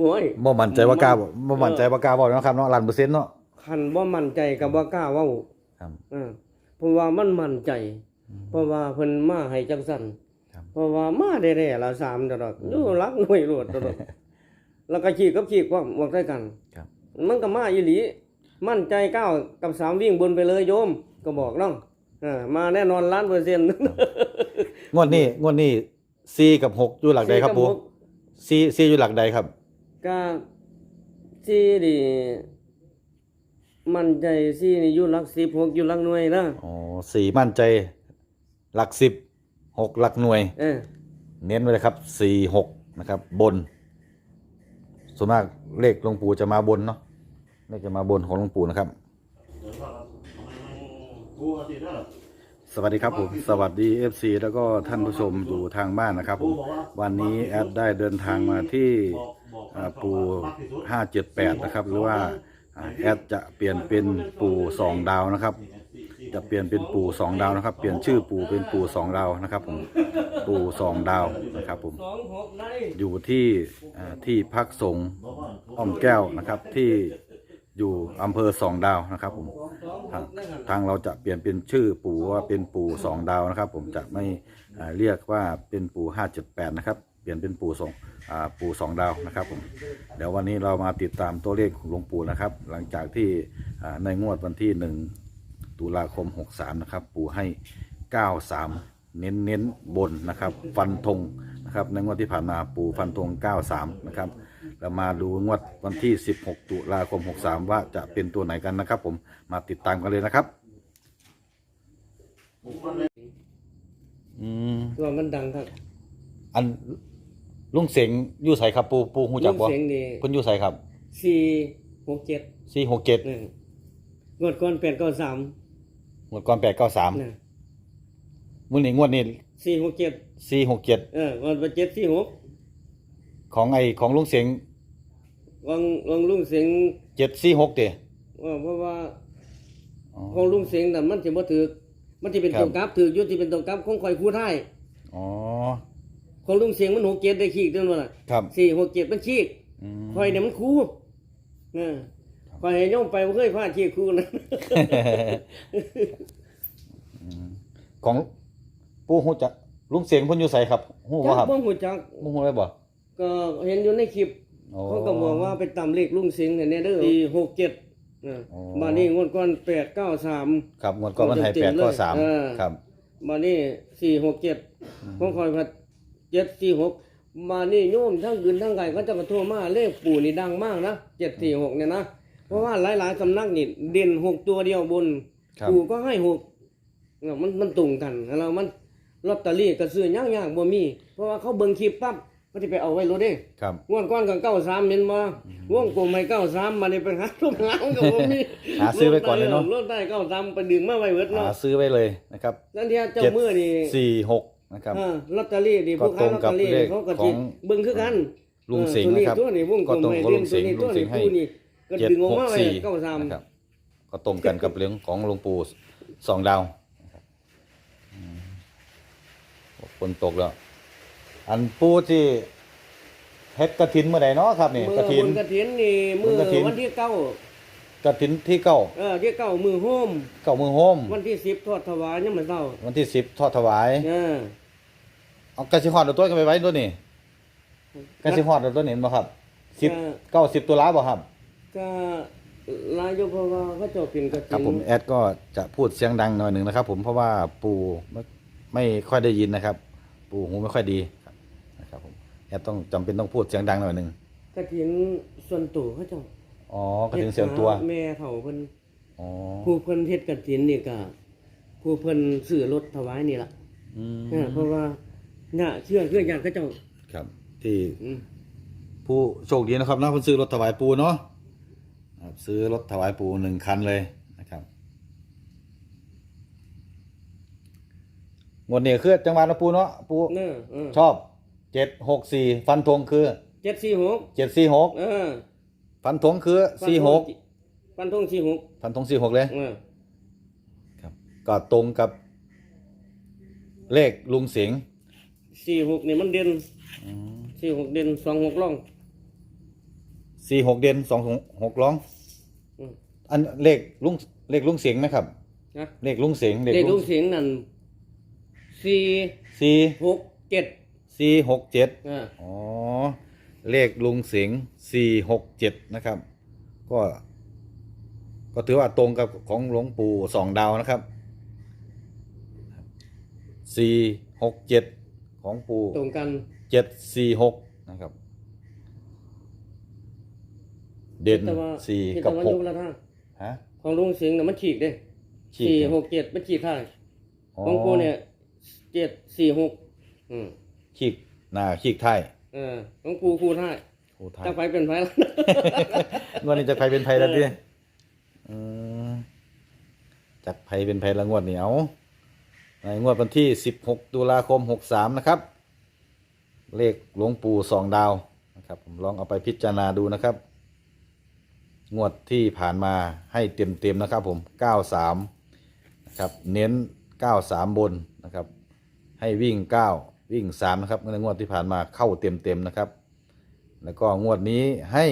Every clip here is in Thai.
โอ้ยบ่มั่นใจว่ากล้าบ่บ่มั่นใจว่ากล้าบ่เนาะครับเนาะล้านเปอร์เซ็นต์เนาะคันบ่มั่นใจก็บ่กล้าเว้าครับเออเพราะว่ามันมั่นใจ เพราะว่าเพิ่นมาให้จังซั่นครับเพราะว่ามาได้แร่ละสามตลอดอยู่รักหน่วยโลดตลอดแล้วก็ขี้กับขี้ความบอกได้กันครับ มันก็มาอีหลีมั่นใจก้าวกับสามวิ่งบนไปเลยโยม ก็บอกน้องอ่ามาแน่นอนล้านเปอร์เซ็นต์งวดนี้งวดนี้4กับ6อยู่หลักใดครับปู4 4อยู่หลักใดครับ ก็ที่ดีมั่นใจที่นี่อยู่หลักสิบหกอยู่หลักหน่วยนะอ๋อสี่มั่นใจ หลักสิบหกหลักหน่วย เออเน้นไว้เลยครับสี่หกนะครับ บน ส่วนมากเลขหลวงปู่จะมาบนเนาะเลขจะมาบนของหลวงปู่นะครับส สวัสดีครับผมสวัสดี FC แล้วก็ท่านผู้ชมอยู่ทางบ้านนะครับผมวันนี้แอดได้เดินทางมาที่อ่าปู่578 นะครับ หรือว่าอ่าแอดจะเปลี่ยนเป็นปู่สองดาวนะครับ จะเปลี่ยนเป็นปู่สองดาวนะครับ เปลี่ยนชื่อปู่เป็นปู่สองดาวนะครับผมปู่สองดาวนะครับผม สองหกในอยู่ที่อ่าที่พักสงฆ์อ้อมแก้วนะครับที่ อยู่อำเภอสองดาวนะครับผมทางทางเราจะเปลี่ยนเป็นชื่อปู่ว่าเป็นปู่สองดาวนะครับ ผมจะไม่อ่าเรียกว่าเป็นปู่ห้าเจ็ดแปดนะครับ เปลี่ยนเป็นปู่สองอ่าปู่สองดาวนะครับผมเดี๋ยววันนี้เรามาติดตามตัวเลขของหลวงปู่นะครับ หลังจากที่อ่าในงวดวันที่หนึ่งตุลาคมหกสามนะครับ ปู่ให้เก้าสามเน้นเน้นๆบนนะครับ ฟันธงนะครับในงวดที่ผ่านมาปู่ฟันธงเก้าสามนะครับ เรามาดูงวดวันที่ 16 ตุลาคม 63 ว่าจะเป็นตัวไหนกันนะครับ ผมมาติดตามกันเลยนะครับ อืมตัวมันดังครับอันลุงเสงอยู่ใสครับปูปูหูจักบ่ลูเสียงดีเพิ่นอยู่ใสครับสี่หกเจ็ดสี่หกเจ็ดเอองวดก่อนแปดเก้าสามงวดก่อนแปดเก้าสามนะมื้อนี้งวดนี้สี่หกเจ็ดสี่หกเจ็ดเออวันเจ็ดสี่หกของไอของลุงเสง วังวังลุงเสียงเจ็ดสี่หกเด้ว่าเพราะว่าอ๋อของลุงเสียงน่ะมันสิบ่ถือมันสิเป็นครับตัวกราฟถืออยู่ที่เป็นตัวกราฟของข่อยผู้ไทยอ๋อของลุงเสียงมันหกเจ็ดได้ขี้เท่านั้นล่ะครับสี่หกเจ็ดมันขี้อืมข่อยเนี่ยมันคู่เออข่อยให้ย่อมไปบ่เคยพลาดขี้คู่นะของปูหูจักลุงเสงเพิ่นอยู่ใสครับหูบ่ครับบ่ฮู้จักบ่ฮู้เลยบ่ก็เห็นอยู่ในคลิปโอ้ เขาก็บอกว่าไปตามเลขลุงเสียงเนี่ยเด้อสี่หกเจ็ดนะอ๋อมานี่งวดก่อนแปดเก้าสามครับงวดก่อนมันให้เต็มแปดๆเลยก็สามเออครับมานี่สี่หกเจ็ดของคอยพัดเจ็ดสี่หกมานี่โยมทั้งคืนทั้งไก่ก็จะมาโทรมาเลขปู่นี่ดังมากนะเจ็ดสี่หกเนี่ยนะเพราะว่าหลายๆสำนักนี่เด่นหกตัวเดียวบนครับปู่ก็ให้หกเนี่ยมันมันตรงกันแล้วมันลอตเตอรี่ก็ซื้อยากๆบ่มี เพราะว่าเขาเบิ่งคลิปปั๊บ ก็จะไปเอาไว้รถเด้ครับงวดก้อนกับเก้าสามเห็นบ่วงกลมให้เก้าสามมานี่ไปหาลูกหลานกับผมมีหาซื้อไว้ก่อนเลยเนาะรถได้เก้าสามไปดึงมาไว้เบิดหาเนาะซื้อไว้เลยนะครับนั่นที่เจ้าเจ็ดมือนี่สี่หกนะครับเออลอตเตอรี่ดีก็ผู้ค้าตรงลอตกัเตบอรี่เลขเขาก็ขสิองเบิ่งคือกันลุงสิงห์เออนะครับตัวนี้ตัวนี้วงกลก็มตรงให้กับเด่ลุนงตัสิวงห์นี้ลุตัวงสินี้งห์ให้คู่นี่ก็เจ็ดดึงออกหกมาไว้สี่เก้าสามนะครับก็ตรงกันกับเรื่องของหลวงปู่สองดาวนะครับอืมฝนตกแล้ว อันปูที่เฮ็ดกระถินเมื่อใดเนาะครับนี่มือกระถินบุญกระถินนี่มือบุญกฐิน วันที่เก้ากระถินที่เก้าเออที่เก้ามือโฮมเก้ามือโฮมวันที่สิบทอดถวายยังไม่เศร้าวันที่สิบทอดถวายเออเอากระสิฮอดเอาตัวกันไปไว้ตัวนี้กระสิฮอดเอาตัวนี้เห็นบ่ครับสิบเก้าสิบตุลาบ่ครับ ก็ลายโยเพราะว่าเขาเจ้าเป็นกระครับถินผมแอดก็จะพูดเสียงดังหน่อยหนึ่งนะครับ ผมเพราะว่าปู่ไม่ไม่ค่อยได้ยินนะครับ ปู่หูไม่ค่อยดี แอดต้องจำเป็นต้องพูดเสียงดังหน่อยหนึ่งกระถินส่วนตัวเขาเจ้าอ๋อกระถินเสียงตัวแม่เฒ่าเพิ่นอ๋อผู้เพิ่นเฮ็ดกฐินนี่ก็ผู้เพิ่นซื้อรถถวายนี่ล่ะอืมเออเพราะว่าน่าเชื่อเชื่อญาติเขาเจ้าครับ ที่อืมผู้โชคดีนะครับนะเพิ่นซื้อรถถวายปู่เนาะครับซื้อรถถวายปู่หนึ่งคันเลยนะครับงวดนี้คือจังหวัดนะปู่เนาะปู่เนอเออชอบ เจ็ดหกสี่ฟันธงคือ746เจ็ดสี่หกเออฟันธงคือสี่หกฟันธง46ฟันธงสี่หกเลยเออครับก็ตรงกับ เลขลุงสิงห์46นี่มันเด่น46เด่น26ร่องสี่หกเด่นสองหกร้องอืมอันเลขลุงเลขลุงเสียงไหมครับนะเลขลุงเสียงเลขลูกเสียงนั่นสี่สี่หกเจ็ด สี่หกเจ็ดอ่าอ๋อ เลขลุงเสียงสี่หกเจ็ดนะครับ ก็ ก็ถือว่าตรงกับของหลวงปู่สองดาวนะครับสี่หกเจ็ดของปู่ตรงกันเจ็ดสี่หกนะครับ เด่นแต่ว่าสี่ที่กับตะวันหยุกคละท่าฮะ ของลุงเสียงน่ะมันฉีกเด้ฉีก สี่เหรอหกเจ็ดมันฉีกท่าอ๋อของกูเนี่ยเจ็ดสี่หกอืม ขีกหน้าขีกไทยเออของกูคูท่าโอ้ไทย จะ ไปเป็นไฟแล้วงวดนี้จะไผเป็นไผแล้วดิอืมจากไผเป็นไผละงวดนี้เอาในงวดวันที่16ตุลาคม63นะครับ เลขหลวงปู่สองดาวนะครับ ผมลองเอาไปพิจารณาดูนะครับ งวดที่ผ่านมาให้เต็มๆนะครับ ผม93นะครับ เน้น93บนนะครับ ให้วิ่ง9 วิ่ง3นะครับในงวดที่ผ่านมาเข้าเต็มๆนะครับ แล้วก็งวดนี้ให้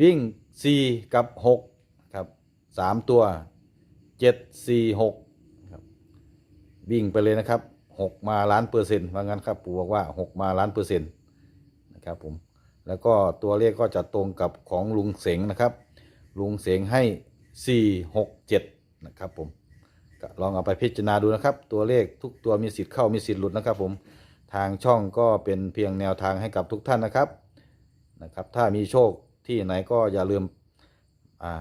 วิ่ง4กับ6ครับ3ตัว7 4 6ครับวิ่งไปเลยนะครับ6มาล้านเปอร์เซ็นต์ว่างั้นครับปู่บอกว่า6มาล้านเปอร์เซ็นต์นะครับผมแล้วก็ตัวเลขก็จะตรงกับของลุงเสงนะครับ ลุงเสงให้4 6 7นะครับผม ลองเอาไปพิจารณาดูนะครับ ตัวเลขทุกตัวมีสิทธิ์เข้ามีสิทธิ์หลุดนะครับ ผมทางช่องก็เป็นเพียงแนวทางให้กับทุกท่านนะครับนะครับ ถ้ามีโชคที่ไหนก็อย่าลืมา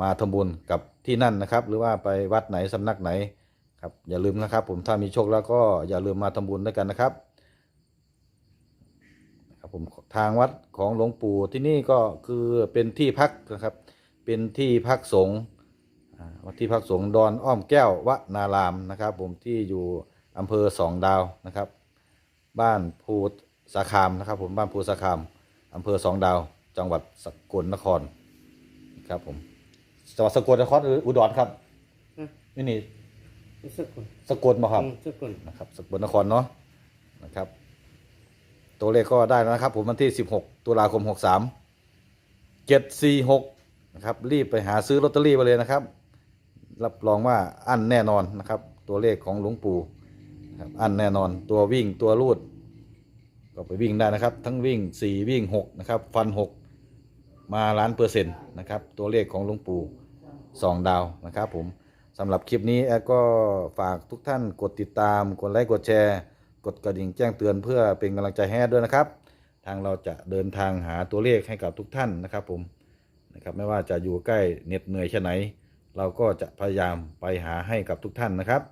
มาทำบุญกับที่นั่นนะครับ หรือว่าไปวัดไหนสำนักไหนครับอย่าลืมนะครับ ผมถ้ามีโชคแล้วก็อย่าลืมมาทำบุญด้วยกันนะครับครับผมทางวัดของหลวงปู่ที่นี่ก็คือเป็นที่พักนะครับ เป็นที่พักสงฆ์ วัดที่พักสงฆ์ดอนอ้อมแก้ววนารามนะครับ ผมที่อยู่อำเภอสองดาวนะครับ บ้านภูสาคามนะครับ ผมบ้านภูสาคามอำเภอสองดาว จังหวัดสกลนครครับผมจังหวัดสกลนครหรืออุดรครับฮะนี่นี่สักคนสกลมาครับอืมสักคนนะครับสกลนครเนาะนะครับ ตัวเลขก็ได้แล้วนะครับ ผมวันที่ 16 ตุลาคม 63 746นะครับรีบไปหาซื้อลอตเตอรี่ไปเลยนะครับ รับรองว่าอั้นแน่นอนนะครับ ตัวเลขของหลวงปู่ครับอั้นแน่นอนตัววิ่งตัวรูด ก็ไปวิ่งได้นะครับ ทั้งวิ่ง 4 วิ่ง 6 นะครับ ฟัน 6 มาล้านเปอร์เซ็นต์นะครับ ตัวเลขของหลวงปู่สองดาวนะครับผมสำหรับคลิปนี้แอก็ฝากทุกท่านกดติดตาม กดไลค์กดแชร์ กดกระดิ่งแจ้งเตือนเพื่อเป็นกำลังใจให้ดด้วยนะครับ ทางเราจะเดินทางหาตัวเลขให้กับทุกท่านนะครับผมนะครับไม่ว่าจะอยู่ใกล้เหน็ดเหนื่อยแค่ไหน เราก็จะพยายามไปหาให้กับทุกท่านนะครับ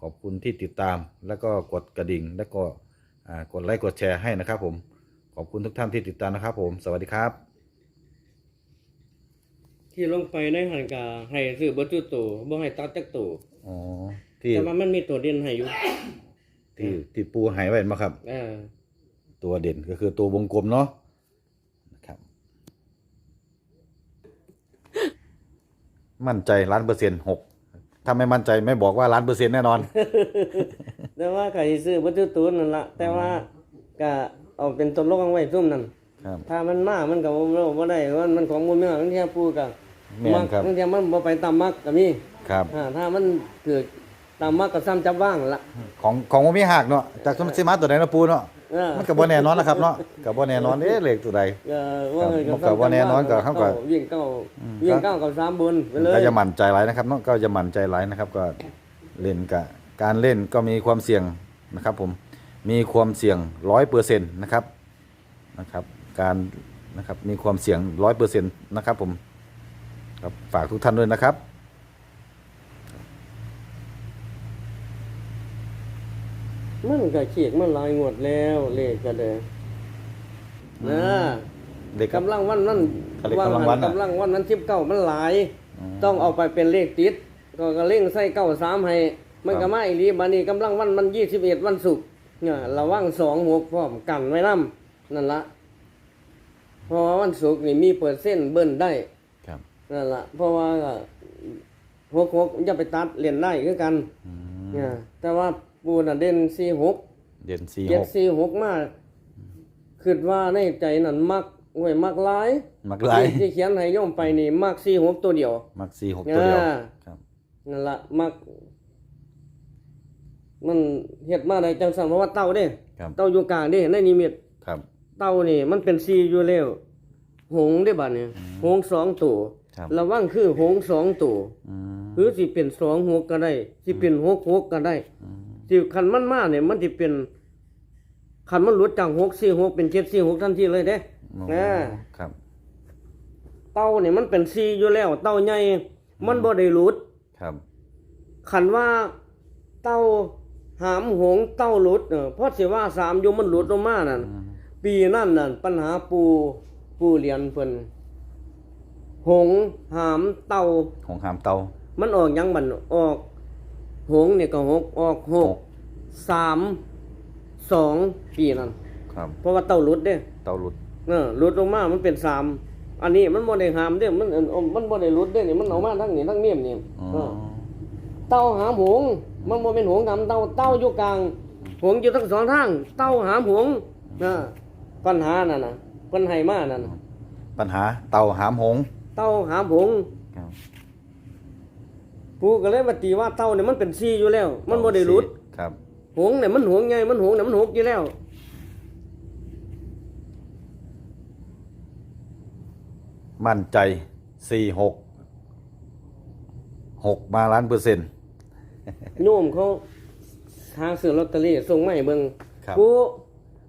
ขอบคุณที่ติดตามแล้วก็กดกระดิ่ง แล้วก็อ่ากดไลค์กดแชร์ให้นะครับผมขอบคุณทุกท่านที่ติดตามนะครับ ผมสวัสดีครับ ที่ลงไปในหันกาให้ซื้อเบอร์จุตัวบ่ให้ตัดจักตัวอ๋อที่แต่ว่ามันมีตัวเด่นให้อยู่ที่ที่ปูหายไว้มาครับ เออตัวเด่นก็คือตัววงกลมเนาะนะครับ มั่นใจล้านเปอร์เซ็นต์หกถ้าไม่มั่นใจไม่บอกว่าล้านเปอร์เซ็นต์แน่นอน แต่ว่าก็สิซื้อเบอร์จุตัวนั่นละแต่ว่าก็เอาเป็นตัวลงไว้ซุ่มนั่นครับถ้ามันมามันก็บ่บ่ได้ว่ามันของบ่แม่นบางทีปูก็แม่นครับบางทีมันบ่ไปตามมักก็มีครับอ่าถ้ามันเกิดตามมักก็ซ้ำจับว่างละของของมันมีหักเนาะจากสมสิมาตัวไหนเนาะปูเนาะ เออมันก็บ่แน่นอนนะครับเนาะก็บ่แน่นอนเอ๊ะเลขตัวใด เออว่าไงครับมันก็บ่แน่นอนก็เขาก็วิ่งเก้าวิ่งเก้ากับสามบนไปเลย ก็จะหมั่นใจหลายนะครับเนาะก็จะหมั่นใจหลายนะครับ ก็เล่นกับการเล่นก็มีความเสี่ยงนะครับผมมีความเสี่ยงร้อยเปอร์เซ็นต์นะครับนะครับ การนะครับมีความเสี่ยงร้อยเปอร์เซ็นต์นะครับผมครับฝากทุกท่านด้วยนะครับ มันก็เขียกมันหลายงวดแล้วเลขก็เลยนะเด็กครับกำลังวันนั้นเขาเรียกกำลังวันน่ะ กำลังวันนั้นสิบเก้ามันหลายอืมต้องเอาไปเป็นเลขติด ก็ก็เล่งใส่เก้าสามให้ มันครัก็บมาอีหลีบัดนี้กำลังวันมันยี่สิบเอ็ดวันศุกร์เนี่ยระวังสองหกพร้อมกันไว้นํนั่นละเพราะว่าวันศุกร์นี่มีเปอร์เซ็นต์เบิ้ลได้ ครับนั่นละเพราะว่าหกหกอย่าไปตัดเรียนได้คือกันอืมเนี่ยแต่ว่า ปูน่ะเด่นสี่หกเด่นสี่เจ็หดกสี่หกมากคิดว่าในใจนั่นมักโอ้ยมักหลายมักหลายที่ที่เขียนให้โยมไปนี่มักสี่หกตัวเดียว มักสี่หกตัวเดียวอ่า ครับ นั่นละมัก มันเฮ็ดมาได้จังซั่นเพราะว่าเต้าเด้ ครับ เต้าอยู่กลางเด้ในนิมิต ครับ เต้านี่มันเป็นซีอยู่แล้วหงส์ได้บัดนี้หงส์สองตัวครับ ระวังคือหงส์สองตัวอืม หรือสิเป็นสองหกก็ได้สิเป็นหกหกก็ได้ อืม สิคันมันมาเนี่ยมันสิเป็นคันมันหลุดจากหกสี่หกเป็นเจ็ดสี่หกทันทีเลยเด้โอ้อ่าครับ เต้าเนี่ยมันเป็นซีอยู่แล้ว เต้าใหญ่มันบ่ได้หลุดครับขันว่าเต้าหามหงเต้าหลุดเออเพราะสิว่าสามอยู่มันหลุดลงมานั่นอืมปีนั่นนั่นปัญหาปูปูเรียนเพิ่นหงหามเต้าของหามเตามันออกหยังบันออก หงเนี่ยก็หกออกหกหกสามสองปีนั่นครับ เพราะว่าเต้าหลุดเด้เตาหลุดเออหลุดลงมามันเป็นสามอันนี้มันบ่ได้หามเด้มันเอิ่มมันบ่ได้หลุดเด้นี่มันออกมาทั้งนี้ทั้งเนียมนี่อ๋อเออเต้าหามหงส์มันบ่เป็นหงส์ทำเต้าเต้าอยู่กลางหงส์อยู่ทั้งสองทางเต้าหามหงส์นะปัญหานั่นน่ะปัญหามานั่นน่ะปัญหาเตาหามหงเต้าหามหง ส์ครับผู้ก็เลยมาตีว่าเต้าเนี่ยมันเป็นซีอยู่แล้ว มันบ่ได้หลุดครับ หงส์เนี่ยมันหงส์ใหญ่มันหงส์เนี่ยมันหกอยู่แล้ว มั่นใจสี่หกหกมาล้านเปอร์เซ็นต์โยมเขาทางซื้อลอตเตอรี่ส่งมาให้เบิ่งครับกู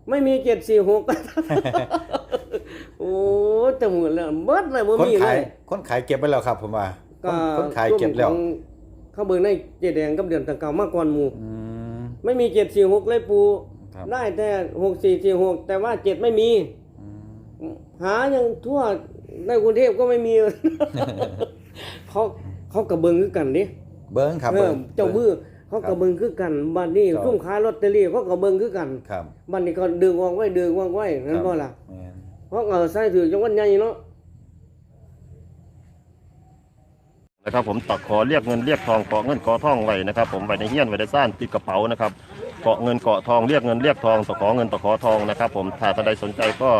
ไม่มีเจ็ดสี่หกโอ้แต่หมดแล้วเบิดเลยบ่คนมีเลขายยคนขายเก็บไปแล้วครับผมว่าค ก็นคนขายเก็บแล้วรุ่นของเขาเบิ่งในเจแดงกับเดือนตะเก่ามาก่อนหมู่อืมไม่มีเจ็ดสี่หกเลยปูครับได้แต่หกสี่สี่หกแต่ว่าเจ็ดไม่มีอืมหายังทั่วในกรุงเทพก็ไม่มีเขาเขากระเบิงคือกันดิเบิ้งครับเอเบิ้องเจ้ามือเขากระเบิงคือกันบัดนี้ครับซุ่มขายลอตเตอรี่เขากระเบิงคือกันครับบัดนี้ก็ดึงวางไว้ดึงวางไว้นั่นบ่ล่ะแม่นเพราะเออใส่ถือจังหวัดใหญ่เนาะ นะครับผมตักขอเรียกเงินเรียกทองเกาะเงินเกาะทองไว้นะครับผมไว้ในเฮี้ยนไว้ในซ่านติดกระเป๋านะครับเกาะเงินเกาะทองเรียกเงินเรียกทองตะขอเงินตะขอทองนะครับผมถ้าท่านใดสนใจก็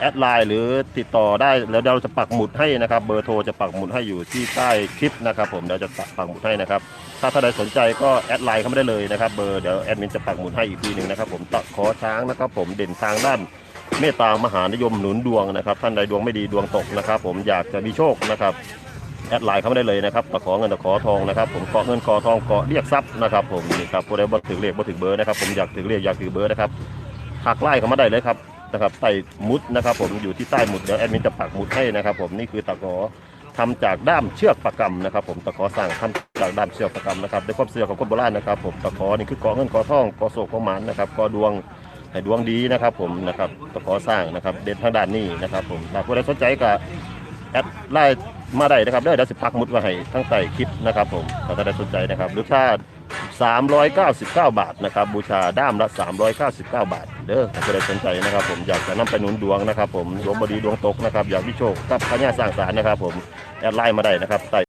แอดไลน์หรือติดต่อได้แล้วเราจะปักหมุดให้นะครับ เบอร์โทรจะปักหมุดให้อยู่ที่ใต้คลิปนะครับผมเดี๋ยวจะปักหมุดให้นะครับถ้าท่านใดสนใจก็แอดไลน์เข้ามาได้เลยนะครับเบอร์เดี๋ยวแอดมินจะปักหมุดให้อีกทีหนึ่งนะครับผมตะขอช้างนะครับผมเด่นทางด้านเมตตามหานิยมหนุนดวงนะครับ ท่านใดดวงไม่ดีดวงตกนะครับ ผมอยากจะมีโชคนะครับ แอดไลน์เข้ามาได้เลยนะครับตะขอเงินตะขอทองนะครับ ผมเกาะเงินเกาะทองเกาะเรียกทรัพย์นะครับผมนี่ครับผู้ใดบ่ถึงเลขบ่ถึงเบอร์นะครับผมอยากถึงเลขอยากถือเบอร์นะครับทักไล่เข้ามาได้เลยครับนะครับใต้มุดนะครับ ผมอยู่ที่ใต้มุดเดี๋ยวแอดมินจะปักมุดให้นะครับ ผมนี่คือตะขอทำจากด้ามเชือกประกำนะครับ ผมตะขอสร้างทำจากด้ามเชือกประกำนะครับด้วยความเชื่อของคนโบราณนะครับผมตะขอนี่คือเกาะเงินเกาะทองเกาะโศกเกาะหมานนะครับเกาะดวงให้ดวงดีนะครับ ผมนะครับตะขอสร้างนะครับเด่นทางด้านนี้นะครับ ผมถ้าผู้ใดสนใจก็แอดไลน์ มาได้นะครับเด้อเดี๋ยวสิพักมุดมาให้ทั้งใต้คลิปนะครับผมถ้าท่านใดสนใจนะครับหรือค่า399 บาทนะครับ บูชาด้ามละ 399 บาท เด้อถ้าท่านใดสนใจนะครับ ผมอยากจะนำไปหนุนดวงนะครับ ผมดวงบดีดวงตกนะครับอยากพิโชคกับพญาสร้างสารนะครับ ผมแอดไลน์มาได้นะครับใต้